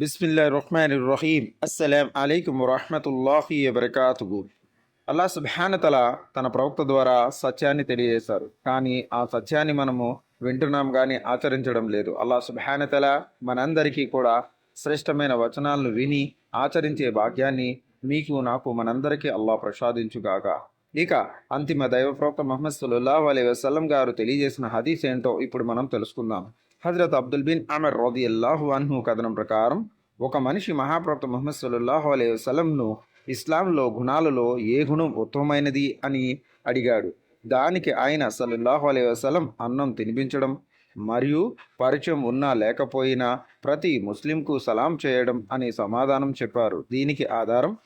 బిస్మిల్లా రహ్మాన్ రహీం అస్సలాం అలైకుం వరహమతుల్లాహి వబర్కాతుగు అల్లా సుభానతల తన ప్రవక్త ద్వారా సత్యాన్ని తెలియజేశారు. కానీ ఆ సత్యాన్ని మనము వింటున్నాం కానీ ఆచరించడం లేదు. అల్లా సుభానతల మనందరికీ కూడా శ్రేష్టమైన వచనాలను విని ఆచరించే భాగ్యాన్ని మీకు నాకు మనందరికీ అల్లా ప్రసాదించుగాక ఇక అంతిమ దైవ ప్రవక్త మహమ్మద్ సుల్లాహ్ అలీ వసలం గారు తెలియజేసిన హదీస్ ఏంటో ఇప్పుడు మనం తెలుసుకుందాం. హజరత్ అబ్దుల్ బిన్ అమర్ రది అల్లాహు అన్హు కథనం ప్రకారం ఒక మనిషి మహాప్రవక్త ముహమ్మద్ సల్లాహు అలై వసలంను ఇస్లాంలో గుణాలలో ఏ గుణం ఉత్తమమైనది అని అడిగాడు. దానికి ఆయన సల్లల్లాహు అలై వసలం అన్నం తినిపించడం మరియు పరిచయం ఉన్నా లేకపోయినా ప్రతి ముస్లింకు సలాం చేయడం అని సమాధానం చెప్పారు. దీనికి ఆధారం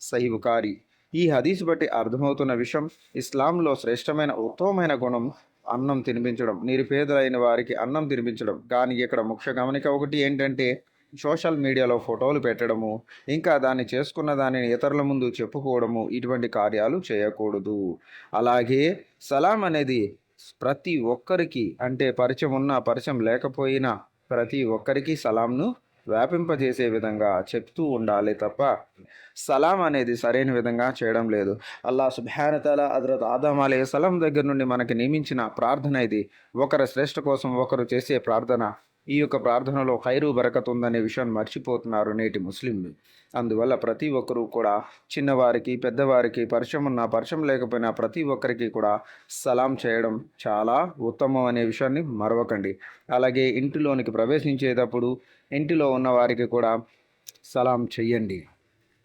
సహిబుకారి ఈ హదీస్ బట్టి అర్థమవుతున్న విషయం ఇస్లాంలో శ్రేష్టమైన ఉత్తమమైన గుణం అన్నం తినిపించడం నిరుపేదలైన వారికి అన్నం తినిపించడం. కానీ ఇక్కడ ముఖ్య గమనిక ఒకటి ఏంటంటే సోషల్ మీడియాలో ఫోటోలు పెట్టడము ఇంకా దాన్ని చేసుకున్న దానిని ఇతరుల ముందు చెప్పుకోవడము ఇటువంటి కార్యాలు చేయకూడదు. అలాగే సలాం అనేది ప్రతి ఒక్కరికి అంటే పరిచయం ఉన్నా పరిచయం లేకపోయినా ప్రతి ఒక్కరికి సలాంను వ్యాపింపజేసే విధంగా చెప్తూ ఉండాలి తప్ప సలాం అనేది సరైన విధంగా చేయడం లేదు. అల్లా సుభానతల హజరత్ ఆదాం అలే సలాం దగ్గర నుండి మనకి నియమించిన ప్రార్థన ఇది. ఒకరి శ్రేష్ఠ కోసం ఒకరు చేసే ప్రార్థన. ఈ యొక్క ప్రార్థనలో ఖైరు బరకత్ ఉందనే విషయాన్ని మర్చిపోతున్నారు నేటి ముస్లింలు. అందువల్ల ప్రతి ఒక్కరూ కూడా చిన్నవారికి పెద్దవారికి పరిచయం ఉన్న పరిచయం లేకపోయినా ప్రతి ఒక్కరికి కూడా సలాం చేయడం చాలా ఉత్తమం అనే విషయాన్ని మరవకండి. అలాగే ఇంటిలోనికి ప్రవేశించేటప్పుడు ఇంటిలో ఉన్న వారికి కూడా సలాం చెయ్యండి.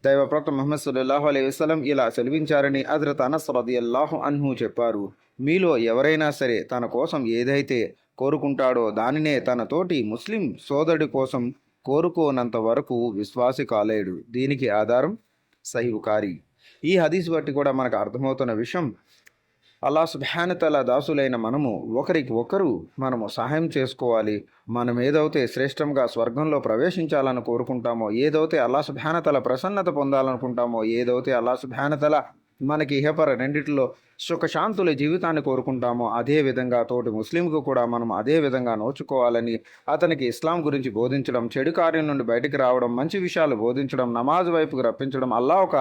దైవ ప్రవక్త ముహమ్మద్ సల్లాహు అలై వసలం ఇలా సెలవించారని హజరత్ అనస్ రదియల్లాహు అన్హు చెప్పారు. మీలో ఎవరైనా సరే తన కోసం ఏదైతే కోరుకుంటాడో దానినే తన తోటి ముస్లిం సోదరుడి కోసం కోరుకోనంత వరకు విశ్వాసి కాలేడు. దీనికి ఆధారం సహివుకారి ఈ హదీస్ బట్టి కూడా మనకు అర్థమవుతున్న విషయం అల్లా సుభానతల దాసులైన మనము ఒకరికి ఒకరు మనము సహాయం చేసుకోవాలి. మనం ఏదైతే శ్రేష్టంగా స్వర్గంలో ప్రవేశించాలని కోరుకుంటామో ఏదైతే అల్లా సుభానతల ప్రసన్నత పొందాలనుకుంటామో ఏదైతే అల్లా సుభానతల మనకి ఇహపర రెండిటిలో సుఖశాంతుల జీవితాన్ని కోరుకుంటామో అదే విధంగా తోటి ముస్లింకు కూడా మనం అదే విధంగా నోచుకోవాలని అతనికి ఇస్లాం గురించి బోధించడం చెడు కార్యం నుండి బయటికి రావడం మంచి విషయాలు బోధించడం నమాజ్ వైపుకు రప్పించడం అల్లా ఒక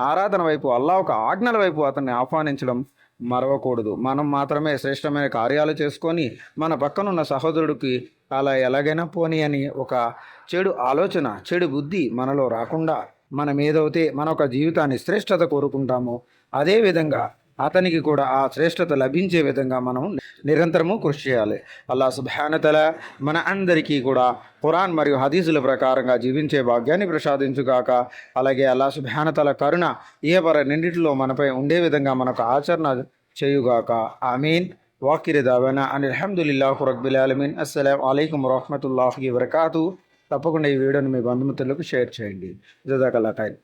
ఆరాధన వైపు అల్లా ఒక ఆజ్ఞల వైపు అతన్ని ఆహ్వానించడం మరవకూడదు. మనం మాత్రమే శ్రేష్టమైన కార్యాలు చేసుకొని మన పక్కనున్న సహోదరుడికి అలా ఎలాగైనా పోని అని ఒక చెడు ఆలోచన చెడు బుద్ధి మనలో రాకుండా మనం ఏదైతే మన ఒక జీవితాన్ని శ్రేష్టత కోరుకుంటామో అదేవిధంగా అతనికి కూడా ఆ శ్రేష్టత లభించే విధంగా మనం నిరంతరము కృషి చేయాలి. అల్లా సుభానతల మన అందరికీ కూడా ఖురాన్ మరియు హదీసుల ప్రకారంగా జీవించే భాగ్యాన్ని ప్రసాదించుగాక అలాగే అల్లా సుభానతల కరుణ ఇహపర నిండిటిలో మనపై ఉండే విధంగా మనకు ఆచరణ చేయుగాక. ఆమీన్. వాకిరి దావనా అని అల్హమ్దుల్లాహు రబ్బిల్ ఆలమీన్. అస్సలం అయికం వరహమతుల్లాహి వరకాతూ తప్పకుండా ఈ వీడియోని మీ బంధుమిత్రులకు షేర్ చేయండి. జజాకల్లా ఖైర్